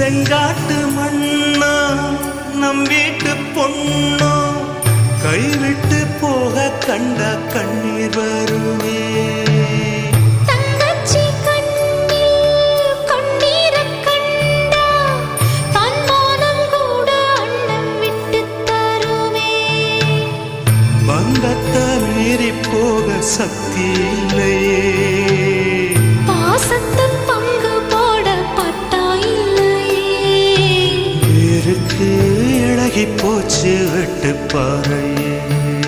செங்காட்டு மண்ணா நம் வீட்டு பொண்ணோ கைவிட்டு போக கண்ட கண்ணீர் வருமே. தங்கச்சி கண்ணில் போச்சு வெட்டுப்பாறையே.